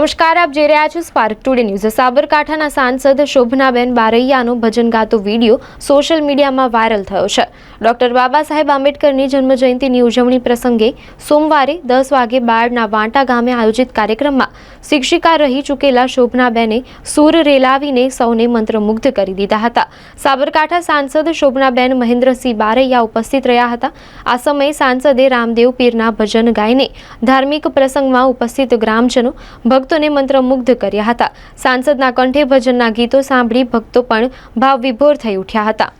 નમસ્કાર, આપ જોઈ રહ્યા છો સ્પાર્ક ટુડે ન્યૂઝ સાબરકાંઠાના સાંસદ શોભનાબેન બારૈયાનો ભજન ગાતો વીડિયો સોશિયલ મીડિયામાં વાયરલ થયો છે. ડોક્ટર બાબા સાહેબ આંબેડકરની જન્મજયંતિની ઉજવણી પ્રસંગે સોમવારે દસ વાગે બાળના વાંટા ગામે આયોજિત કાર્યક્રમમાં શિક્ષિકા રહી ચૂકેલા શોભનાબેને સૂર રેલાવીને સૌને મંત્રમુગ્ધ કરી દીધા હતા. સાબરકાંઠા સાંસદ શોભનાબેન મહેન્દ્રસિંહ બારૈયા ઉપસ્થિત રહ્યા હતા. આ સમયે સાંસદે રામદેવ પીરના ભજન ગાઈને ધાર્મિક પ્રસંગમાં ઉપસ્થિત ગ્રામજનો ભક્તોને મંત્રમુગ્ધ કર્યા હતા. સાંસદના કંઠે ભજનના ગીતો સાંભળી ભક્તો પણ ભાવ વિભોર થઈ ઉઠ્યા હતા.